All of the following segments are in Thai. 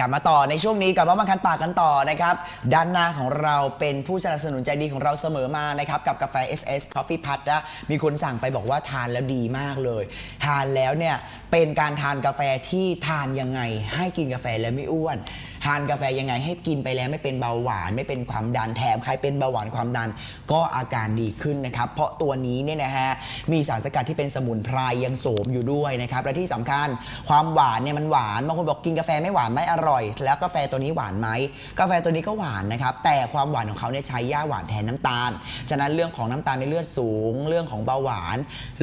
กลับมาต่อในช่วงนี้กับว่าบังคันปากกันต่อนะครับด้านหน้าของเราเป็นผู้สนับสนุนใจดีของเราเสมอมานะครับกับกาแฟ SS Coffee Pad นะมีคนสั่งไปบอกว่าทานแล้วดีมากเลย ทานแล้วเนี่ย เป็นการทานกาแฟที่ทานยังไง ให้กินกาแฟแล้วไม่อ้วน ทานกาแฟยังไงให้กินไปแล้วไม่เป็นเบาหวาน ไม่เป็นความดันแถมใครเป็นเบาหวานความดันก็อาการดีขึ้นนะครับ เพราะตัวนี้เนี่ยนะฮะมีสารสกัดที่เป็นสมุนไพรยังโสมอยู่ด้วยนะครับและที่สำคัญความหวานเนี่ยมันหวานบางคนบอกกินกาแฟไม่หวานไม่อร่อย แล้วกาแฟตัวนี้หวานไหมกาแฟตัวนี้ก็หวานนะครับแต่ความหวานของเขาเนี่ยใช้ย่าหวานแทนน้ำตาลฉะนั้นเรื่องของน้ำตาลในเลือดสูง เรื่องของเบาหวาน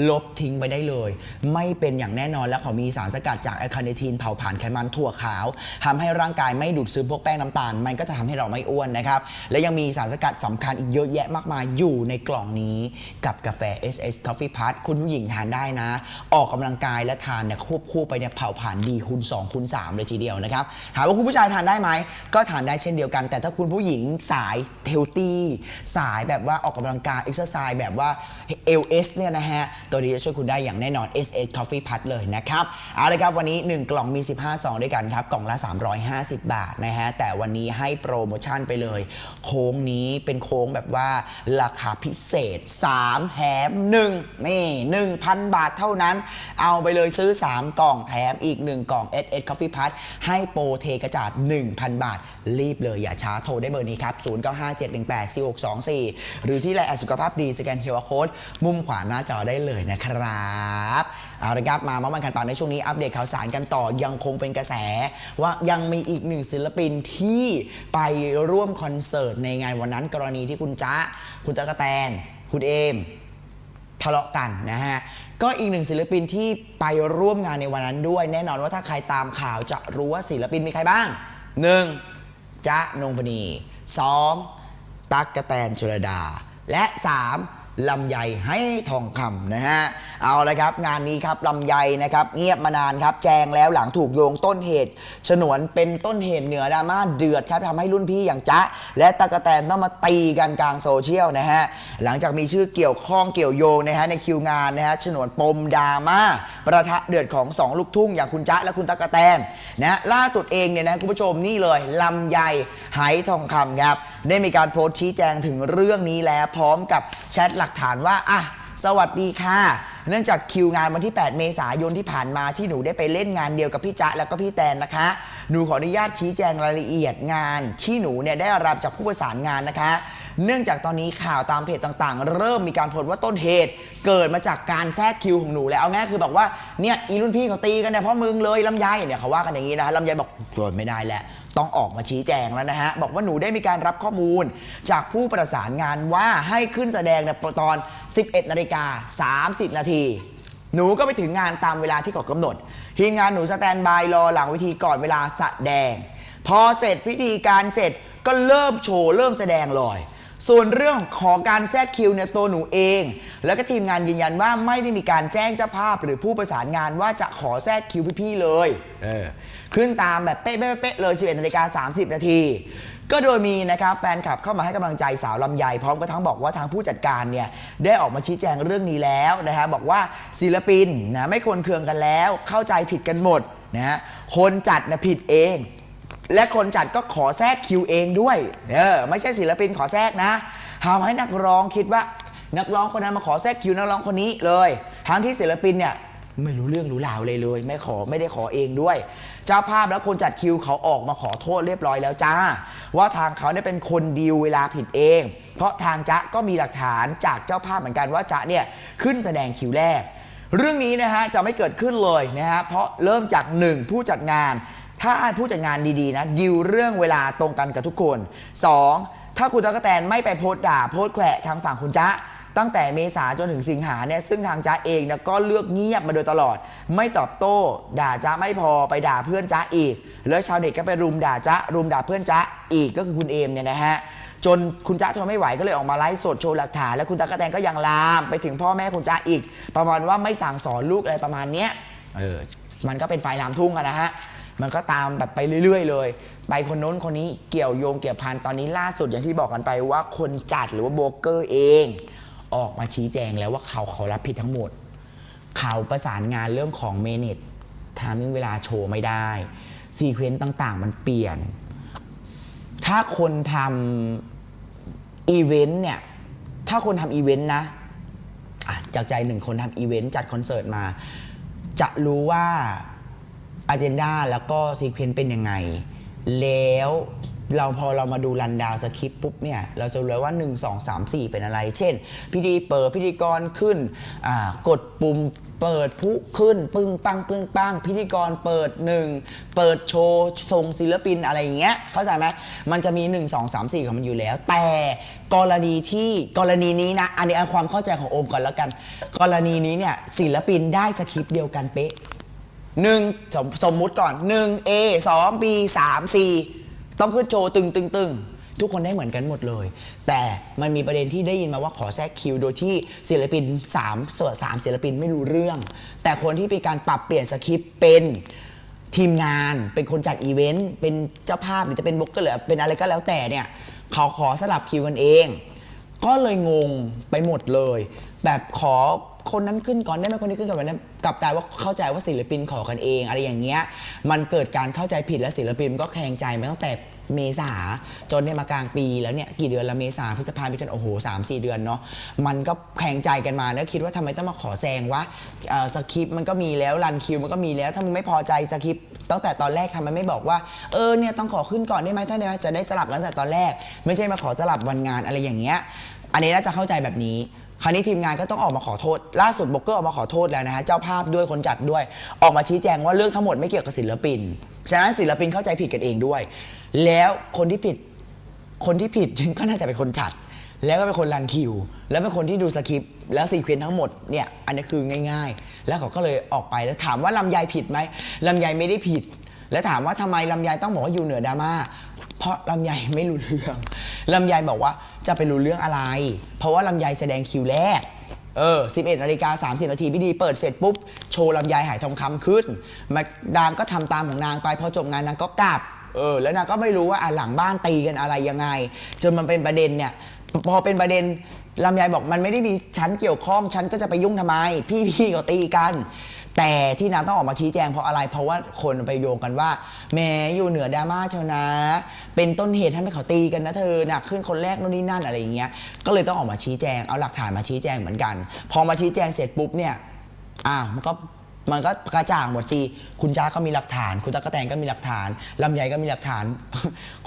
ลบทิ้งไปได้เลย ไม่เป็นอย่างแน่นอนแล้วะเขามีสารสกัดจากแอลคาเนทีนเผาผลาญไขมันถั่วขาวทำให้ร่างกายไม่ดูดซึมพวกแป้งน้ำตาล มันก็จะทำให้เราไม่อ้วนนะครับ และยังมีสารสกัดสำคัญอีกเยอะแยะมากมายอยู่ในกล่องนี้กับกาแฟ SS Coffee Pad คุณผู้หญิงทานได้นะ ออกกำลังกายและทานเนี่ยควบคู่ไปเนี่ยเผาผลาญดีคูณ2คูณ3เลยทีเดียวนะครับถามว่าคุณผู้ชายทานได้ไหมก็ทานได้เช่นเดียวกัน แต่ถ้าคุณผู้หญิงสายเฮลตี้สายแบบว่าออกกำลังกายเอ็กซ์ไซส์แบบว่า LS เนี่ยนะฮะตัวนี้จะช่วยคุณได้อย่างแน่นอน SS Coffee Pad เลยนะครับเอาเลยครับวันนี้ 1 กล่องมี 15ซองด้วยกันครับ กล่องละ 350 บาทนะฮะแต่วันนี้ให้โปรโมชั่นไปเลย โค้งนี้เป็นโค้งแบบว่าราคาพิเศษ 3 แถม 1 นี่ 1,000 บาทเท่านั้น เอาไปเลยซื้อ 3 กล่องแถมอีก 1 กล่อง SS Coffee Pad ให้โปรเทกระจาด 1,000 บาท รีบเลยอย่าช้าโทรได้เบอร์นี้ครับ 0957184624 หรือที่ไลน์สุขภาพดีสแกนเคอร์โค้ดมุมขวาหน้าจอได้เลยนะครับ เอาละครับมาเมาส์มันกันปากในช่วงนี้อัปเดตข่าวสารกันต่อยังคงเป็นกระแส ว่ายังมีอีกหนึ่งศิลปินที่ไปร่วมคอนเสิร์ตในงานวันนั้นกรณีที่คุณจ๊ะ คุณตะกะแตน คุณเอมทะเลาะกันนะฮะ ก็อีกหนึ่งศิลปินที่ไปร่วมงานในวันนั้นด้วย แน่นอนว่าถ้าใครตามข่าวจะรู้ว่าศิลปินมีใครบ้าง 1. จ๊ะนงพนี 2. ตั๊กกะแตนชลดา และ 3. ลำไยให้ทองคำนะฮะเอาละครับ งานนี้ครับลำไยนะครับ เงียบมานานครับ แจงแล้วหลังถูกโยงต้นเหตุ ฉนวนเป็นต้นเหตุเหนือดราม่าเดือดครับทำให้รุ่นพี่อย่างจ๊ะ และตะกะแตนต้องมาตีกันกลางโซเชียลนะฮะหลังจากมีชื่อเกี่ยวข้องเกี่ยวโยงนะฮะในคิวงานนะฮะฉนวนปมดราม่าประทะเดือดของสองลูกทุ่งอย่างคุณจ๊ะและคุณตะกะแตนนะล่าสุดเองเนี่ยนะคุณผู้ชมนี่เลยลำไย ไหทองคำครับ ได้มีการโพสต์ชี้แจงถึงเรื่องนี้แล้วพร้อมกับแชทหลักฐานว่าอะสวัสดีค่ะเนื่องจากคิวงานวันที่ 8 เมษายนที่ผ่านมาที่หนูได้ไปเล่นงานเดียวกับพี่จ๊ะแล้วก็พี่แตนนะคะ หนูขออนุญาตชี้แจงรายละเอียดงาน ที่หนูเนี่ยได้รับจากผู้ประสานงานนะคะ เนื่องจากตอนนี้ข่าวตามเพจต่างๆ เริ่มมีการโพสต์ว่าต้นเหตุ เกิดมาจากการแทรกคิวของหนูแล้วเอาง่ายคือบอกว่าเนี่ยอีรุ่นพี่เขาตีกันเนี่ยเพราะมึงเลยลำไยเนี่ยเขาว่ากันอย่างนี้นะฮะลำไยบอกโดนไม่ได้แหละ ต้องออกมาชี้แจงแล้วนะฮะ บอกว่าหนูได้มีการรับข้อมูล จากผู้ประสานงานว่าให้ขึ้นแสดงในตอน 11นาฬิกา30 นาที หนูก็ไปถึงงานตามเวลาที่เขากำหนด ทีมงานหนูสแตนบายรอหลังเวิธีก่อนเวลาแสดง พอเสร็จพิธีการเสร็จก็เริ่มโชว์เริ่มแสดงเลย ส่วนเรื่องของการแทรกคิวเนี่ยตัวหนูเอง แล้วก็ทีมงานยืนยันว่าไม่ได้มีการแจ้งเจ้าภาพหรือผู้ประสานงานว่าจะขอแทรกคิวพี่ๆเลยเออขึ้นตามแบบเป๊ะๆๆเลย 11นาฬิกา30 นาทีก็โดยมีนะครับแฟนคลับเข้ามาให้กำลังใจสาวลำไยพร้อมกับทั้งบอกว่าทางผู้จัดการเนี่ยได้ออกมาชี้แจงเรื่องนี้แล้วนะฮะบอกว่าศิลปินนะไม่ควรเคืองกันแล้ว เข้าใจผิดกันหมดนะฮะคนจัดนะผิดเอง และคนจัดก็ขอแทรกคิวเองด้วย เออ ไม่ใช่ศิลปินขอแทรกนะทำให้นักร้องคิดว่า นักร้องคนนั้นมาขอแทรกคิวนักร้องคนนี้เลย ทั้งที่ศิลปินเนี่ยไม่รู้เรื่องรู้ราวเลยเลย ไม่ขอไม่ได้ขอเองด้วย เจ้าภาพและคนจัดคิวเขาออกมาขอโทษเรียบร้อยแล้วจ้า ว่าทางเขาเนี่ยเป็นคนดีลเวลาผิดเอง เพราะทางจ๊ะก็มีหลักฐานจากเจ้าภาพเหมือนกันว่าจ๊ะเนี่ยขึ้นแสดงคิวแรก เรื่องนี้นะฮะจะไม่เกิดขึ้นเลยนะฮะเพราะเริ่มจาก 1 ผู้จัดงาน ถ้าผู้จัดงานดีๆนะดิวเรื่องเวลาตรงกันกับทุกคน 2. ถ้าคุณตั๊กกะแตนไม่ไปโพสต์ด่าโพสต์แขวะทางฝั่งคุณจ๊ะตั้งแต่เมษาจนถึงสิงหาเนี่ยซึ่งทางจ๊ะเองเนี่ยก็เลือกเงียบมาโดยตลอด ไม่ตอบโต้ ด่าจ๊ะไม่พอไปด่าเพื่อนจ๊ะอีก แล้วชาวเน็ตก็ไปรุมด่าจ๊ะรุมด่าเพื่อนจ๊ะอีกก็คือคุณเอมเนี่ยนะฮะจนคุณจ๊ะทนไม่ไหวก็เลยออกมาไลฟ์สดโชว์หลักฐานแล้วคุณตั๊กกะแตนก็ยังลามไปถึงพ่อแม่คุณจ๊ะอีก ประมาณว่าไม่สั่งสอนลูกอะไรประมาณเนี้ยเออมันก็เป็นไฟลามทุ่งอะนะฮะ มันก็ตามแบบไปเรื่อย ๆ เลย ไปคนโน้นคนนี้เกี่ยวโยงเกี่ยวพันตอนนี้ล่าสุดอย่างที่บอกกันไปว่าคนจัดหรือว่าโบรกเกอร์เอง ออกมาชี้แจงแล้วว่าเขาเขารับผิดทั้งหมด เขาประสานงานเรื่องของเมเนจทามิ่งเวลาโชว์ไม่ได้ซีเควนต์ต่างๆ มันเปลี่ยน ถ้าคนทำอีเวนต์เนี่ย ถ้าคนทำอีเวนต์นะอะจากใจหนึ่งคนทำอีเวนต์จัดคอนเสิร์ตมา จะรู้ว่า อ g e n d a แล้วก็ซีเควนต์เป็นยังไง แล้วเราพอเรามาดูรันดาวสคริปปุ๊บเนี่ย เราจะรู้แล้วว่า 1 2 3 4 เป็นอะไร เช่น พิธีเปิดพิธีกรขึ้น กดปุ่มเปิดพุขึ้น ปึ้งปังปึ้งปังพิธีกรเปิดหนึ่งเปิดโชว์ส่งศิลปินอะไรอย่างเงี้ยเข้าใจไหมมันจะมี 1 2 3 4 ของมันอยู่แล้ว แต่กรณีที่กรณีนี้นะ อันนี้เอาความเข้าใจของโอมก่อนแล้วกัน กรณีนี้เนี่ยศิลปินได้สคริปต์เดียวกันเป๊ะ หนึ่งสมสมมุติก่อน 1 A 2 B 3 C ต้องขึ้นโชว์ตึงตึงตึงทุกคนได้เหมือนกันหมดเลย แต่มันมีประเด็นที่ได้ยินมาว่าขอแทรกคิว โดยที่ศิลปิน3ส่วน3ศิลปินไม่รู้เรื่อง แต่คนที่มีการปรับเปลี่ยนสคริปต์เป็นทีมงานเป็นคนจัดอีเวนต์เป็นเจ้าภาพหรือจะเป็นบล็อกเกอร์หรือเป็นอะไรก็แล้วแต่เนี่ยเขาขอสลับคิวกันเอง ก็เลยงงไปหมดเลย แบบขอคนนั้นขึ้นก่อนได้ไหมคนนี้ขึ้นก่อนได้ไหม กลับกลายว่าเข้าใจว่าศิลปินขอกันเอง อะไรอย่างเงี้ยมันเกิดการเข้าใจผิดและศิลปินก็แคลงใจมาตั้งแต่เมษาจนเนี่ยมากลางปีแล้วเนี่ยกี่เดือนละเมษาพฤษภาคมมิถุนายนโอ้โหสามสี่เดือนเนาะมันก็แข่งใจกันมาแล้วคิดว่าทำไมต้องมาขอแซงวะเอ่อสคริปต์มันก็มีแล้วรันคิวมันก็มีแล้วถ้ามึงไม่พอใจสคริปต์ตั้งแต่ตอนแรกทำไมไม่บอกว่าเออเนี่ยต้องขอขึ้นก่อนได้ไหมถ้าได้ไหมจะได้สลับกันตั้งแต่ตอนแรก ไม่ใช่มาขอสลับวันงานอะไรอย่างเงี้ยอันนี้น่าจะเข้าใจแบบนี้ คราวนี้ทีมงานก็ต้องออกมาขอโทษ ล่าสุดบล็อกเกอร์ออกมาขอโทษแล้วนะฮะเจ้าภาพด้วยคนจัดด้วย ออกมาชี้แจงว่าเรื่องทั้งหมดไม่เกี่ยวกับศิลปิน ฉะนั้นศิลปินเข้าใจผิดกันเองด้วย แล้วคนที่ผิดคนที่ผิดก็น่าจะเป็นคนจัด แล้วก็เป็นคนรันคิว แล้วเป็นคนที่ดูสคริปต์แล้วซีเควนต์ทั้งหมดเนี่ยอันนี้คือง่าย ๆ แล้วเขาก็เลยออกไปแล้วถามว่าลำไยผิดไหมลำไยไม่ได้ผิด แล้วถามว่าทำไมลำไยต้องบอกว่าอยู่เหนือดราม่า เพราะลำไยไม่รู้เรื่องลำไยบอกว่าจะไปรู้เรื่องอะไร เพราะว่าลำไยแสดงคิวแรก เออ 11นาฬิกา30นาทีพิธีเปิดเสร็จปุ๊บ โชว์ลำไยหายทองคำขึ้นมานางก็ทำตามของนางไปพอจบงานนางก็กลับ เออ แล้วนางก็ไม่รู้ว่าอะหลังบ้านตีกันอะไรยังไง จนมันเป็นประเด็นเนี่ย พอเป็นประเด็นลำไยบอกมันไม่ได้มีชั้นเกี่ยวข้องชั้นก็จะไปยุ่งทำไม พี่พี่ก็ตีกัน แต่ที่นางต้องออกมาชี้แจงเพราะอะไร เพราะว่าคนไปโยงกันว่าแหมอยู่เหนือดราม่าเชียวนะ เป็นต้นเหตุให้เขาตีกันนะเธอหนักขึ้นคนแรกนู่นนี่นั่นอะไรอย่างเงี้ยก็เลยต้องออกมาชี้แจงเอาหลักฐานมาชี้แจงเหมือนกัน พอมาชี้แจงเสร็จปุ๊บเนี่ยอ้าวมันก็ มันก็กระจ่างหมดสิคุณจ้าก็มีหลักฐาน คุณตั๊กกะแตนก็มีหลักฐานลำไยก็มีหลักฐาน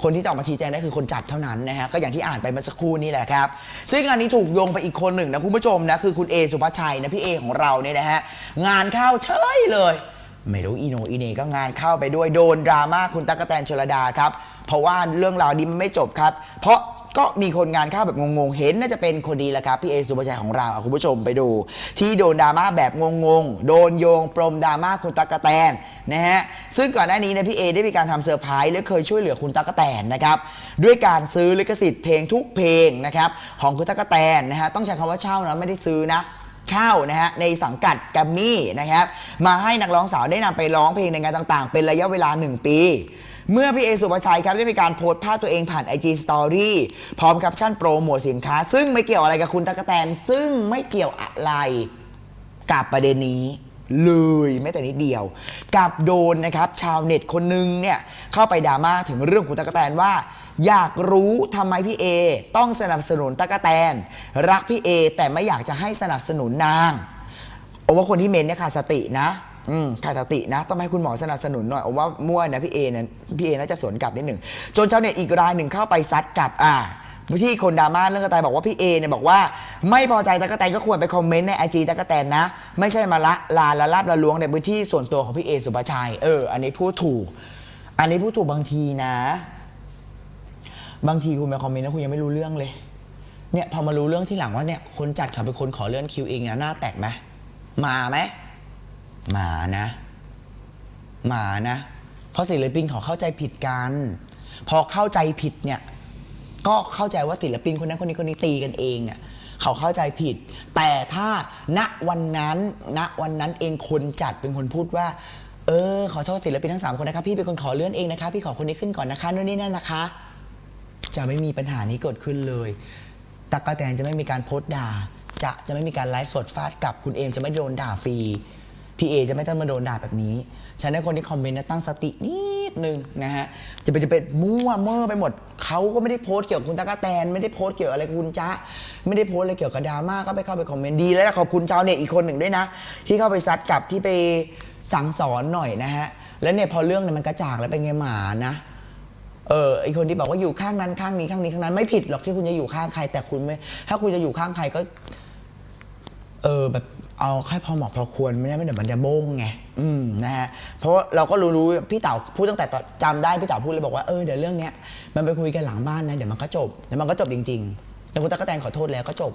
คนที่จะออกมาชี้แจงได้คือคนจัดเท่านั้นนะฮะก็อย่างที่อ่านไปเมื่อสักครู่นี่แหละครับ ซึ่งงานนี้ถูกโยงไปอีกคนหนึ่งนะคุณผู้ชมนะคือคุณเอสุภาชัยนะพี่เอของเราเนี่ยนะฮะงานเข้าเฉยเลยไม่รู้อีโนอีเนก็งานเข้าไปด้วยโดนดราม่าคุณตั๊กะแตนชลดาครับ เพราะว่าเรื่องราวนี้มันไม่จบครับ เพราะ ก็มีคนงานเข้าแบบงงๆ เห็นน่าจะเป็นคนดีแหละครับพี่เอสุภาชัยของเราอะคุณผู้ชมไปดู ที่โดนดราม่าแบบงงๆ โดนโยงปรมดราม่าคุณตั๊กกะแตนนะฮะซึ่งก่อนหน้านี้นะพี่เอได้มีการทำเซอร์ไพรส์และเคยช่วยเหลือคุณตั๊กกะแตนนะครับด้วยการซื้อลิขสิทธิ์เพลงทุกเพลงนะครับของคุณตั๊กกะแตนนะฮะต้องใช้คำว่าเช่านะไม่ได้ซื้อนะเช่านะฮะในสังกัดแกรมมี่นะครับมาให้นักร้องสาวได้นำไปร้องเพลงในงานต่างๆ เป็นระยะเวลา 1 ปี เมื่อพี่เอสุภาชัยครับได้มีการโพสต์ภาพตัวเองผ่าน IG Story พร้อมแคปชั่นโปรโมทสินค้า ซึ่งไม่เกี่ยวอะไรกับคุณตั๊กะแตน ซึ่งไม่เกี่ยวอะไรกับประเด็นนี้เลยแม้แต่นิดเดียว กับโดนนะครับ ชาวเน็ตคนนึงเนี่ย เข้าไปดราม่าถึงเรื่องคุณตั๊กะแตนว่า อยากรู้ทำไมพี่เอต้องสนับสนุนตั๊กะแตน รักพี่เอแต่ไม่อยากจะให้สนับสนุนนางโอว่าคนที่เมนเนี่ยขาดสตินะ อืมขาดสตินะต้องให้คุณหมอสนับสนุนหน่อยว่ามั่วนะพี่เอนะพี่เอน่าจะสวนกลับนิดหนึ่งจนชาวเน็ตอีกรายหนึ่งเข้าไปซัดกลับอ่าที่คนดราม่าเรื่องกระแตบอกว่าพี่เอเนี่ยบอกว่า ไม่พอใจตะกะแตนก็ควรไปคอมเมนต์ในไอจีตะกะแตนนะ ไม่ใช่มาละลาละลาบละล้วงในพื้นที่ส่วนตัวของพี่เอสุภาชัยเอออันนี้พูดถูก อันนี้พูดถูกบางทีนะ บางทีคุณไปคอมเมนต์แล้วคุณยังไม่รู้เรื่องเลยเนี่ยพอมารู้เรื่องที่หลังว่าเนี่ยคนจัดเขาเป็นคนขอเลื่อนคิวเองนะหน้าแตกไหมมาไหม หมานะ หมานะ เพราะศิลปินเขาเข้าใจผิดกัน พอเข้าใจผิดเนี่ย ก็เข้าใจว่าศิลปินคนนั้นคนนี้คนนี้ตีกันเองอะเขาเข้าใจผิด แต่ถ้าณวันนั้นณวันนั้นเองคนจัดเป็นคนพูดว่า เออ ขอโทษศิลปินทั้งสามคนนะคะพี่เป็นคนขอเลื่อนเองนะคะ พี่ขอคนนี้ขึ้นก่อนนะคะนู่นนี่นั่นนะคะ จะไม่มีปัญหานี้เกิดขึ้นเลยตักกะแตนจะไม่มีการโพสต์ด่า จะจะไม่มีการไลฟ์สดฟาดกลับคุณเอมจะไม่โดนด่าฟรี พี่เอจะไม่ต้องมาโดนด่าแบบนี้ฉะนั้คนที่คอมเมนต์นะตั้งสตินิดนึงนะฮะ จะเป็นจะเป็นมั่วเมื่อไปหมด เขาก็ไม่ได้โพสต์เกี่ยวกับคุณตั๊กะแตน ไม่ได้โพสต์เกี่ยวอะไรกับคุณจ๊ะ ไม่ได้โพสต์อะไรเกี่ยวกับดราม่าก็ไปเข้าไปคอมเมนต์ดี แล้วขอบคุณชาวเน็ตอีกคนหนึ่งด้วยนะ ที่เข้าไปซัดกลับที่ไปสั่งสอนหน่อยนะฮะ แล้วเนี่ยพอเรื่องเนี่ยมันกระจ่างแล้วเป็นไงหมานะ เออไอคนที่บอกว่าอยู่ข้างนั้นข้างนี้ข้างนี้ข้างนั้นไม่ผิดหรอกที่คุณจะอยู่ข้างใคร แต่คุณไม่ถ้าคุณจะอยู่ข้างใครก็ เออแบบเอาแค่พอเหมาะพอควรไม่ได้ไม่เดี๋ยวมันจะโบ้งไงอืมนะฮะเพราะว่าเราก็รู้รู้พี่เต๋าพูดตั้งแต่ตอนจำได้พี่เต๋าพูดเลยบอกว่าเออเดี๋ยวเรื่องเนี้ยมันไปคุยกันหลังบ้านนะเดี๋ยวมันก็จบเดี๋ยวมันก็จบจริง ๆ แต่คุณตั๊กกะแตนขอโทษแล้วก็จบ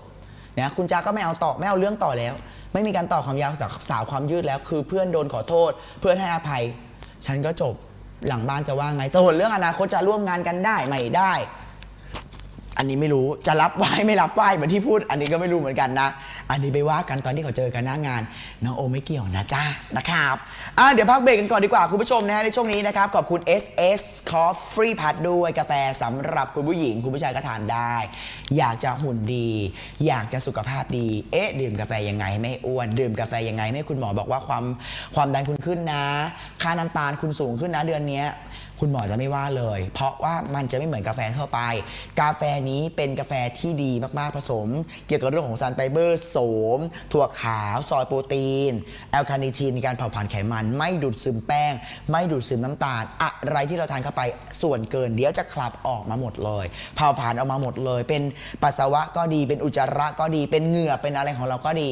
นะคุณจ้าก็ไม่เอาต่อไม่เอาเรื่องต่อแล้ว ไม่มีการต่อความยาวสาวความยืดแล้ว คือเพื่อนโดนขอโทษ เพื่อนให้อภัย ฉันก็จบหลังบ้านจะว่าไงแต่ส่วนเรื่องอนาคตจะร่วมงานกันได้ไม่ได้ อันนี้ไม่รู้จะรับไหว้ไม่รับไหว้เหมือนที่พูด อันนี้ก็ไม่รู้เหมือนกันนะ อันนี้ไปว่ากันตอนที่เขาเจอกันหน้างานน้องโอไม่เกี่ยวนะจ้านะครับอะเดี๋ยวพักเบรกกันก่อนดีกว่าคุณผู้ชมนะฮะในช่วงนี้นะครับขอบคุณ SS Coffee Pad ด้วยกาแฟสำหรับคุณผู้หญิง คุณผู้ชายก็ทานได้ อยากจะหุ่นดี อยากจะสุขภาพดี เอ๊ะดื่มกาแฟยังไงไม่อ้วนดื่มกาแฟยังไงไม่คุณหมอบอกว่าความความดันคุณขึ้นนะ ค่าน้ำตาลคุณสูงขึ้นนะเดือนนี้ คุณหมอจะไม่ว่าเลย เพราะว่ามันจะไม่เหมือนกาแฟทั่วไป กาแฟนี้เป็นกาแฟที่ดีมากๆผสม เกี่ยวกับเรื่องของสารไฟเบอร์โสม ถั่วขาวซอยโปรตีน แอลคาเนิทีนในการเผาผลาญไขมัน ไม่ดูดซึมแป้ง ไม่ดูดซึมน้ำตาล อะไรที่เราทานเข้าไปส่วนเกิน เดี๋ยวจะคลับออกมาหมดเลย เผาผลาญออกมาหมดเลย เป็นปัสสาวะก็ดีเป็นอุจจาระก็ดีเป็นเหงื่อเป็นอะไรของเราก็ดี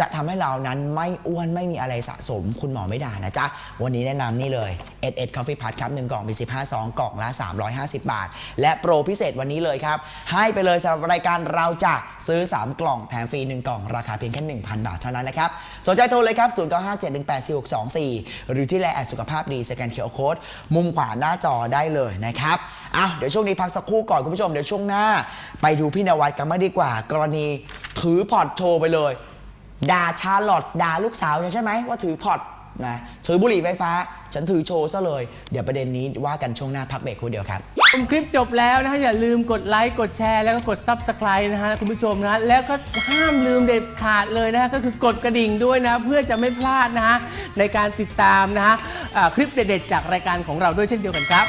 จะทำให้เรานั้นไม่อ้วนไม่มีอะไรสะสม คุณหมอไม่ด่านะจ๊ะ วันนี้แนะนำนี่เลยเอ็ดเอ็ดคอฟฟี่พัทครับ1กล่องมี15ซองกล่องละ 350 บาท และโปรพิเศษวันนี้เลยครับ ให้ไปเลยสำหรับรายการเราจะซื้อ 3 กล่องแถมฟรี 1 กล่องราคาเพียงแค่ 1,000 บาทเท่านั้นนะครับ สนใจโทรเลยครับ 0957184624 หรือที่ไลน์แอดสุขภาพดีสแกนเคอร์โค้ดมุมขวาหน้าจอได้เลยนะครับอ้าวเดี๋ยวช่วงนี้พักสักครู่ก่อนคุณผู้ชมเดี๋ยวช่วงหน้า ไปดูพี่นวัดกันมาดีกว่า กรณีถือพอร์ตโชว์ไปเลย ด่าชาร์ลอตด่าลูกสาวฉันใช่ไหมว่าถือพอร์ตนะถือบุหรี่ไฟฟ้า ฉันถือโชว์ซะเลย เดี๋ยวประเด็นนี้ว่ากันช่วงหน้าพักเบรกครู่เดียวครับ ชมคลิปจบแล้วนะฮะอย่าลืมกดไลค์กดแชร์แล้วก็กด Subscribe นะฮะคุณผู้ชมนะแล้วก็ห้ามลืมเด็ดขาดเลยนะฮะก็คือกดกระดิ่งด้วยนะเพื่อจะไม่พลาดนะฮะในการติดตามนะฮะอ่าคลิปเด็ดๆจากรายการของเราด้วยเช่นเดียวกันครับ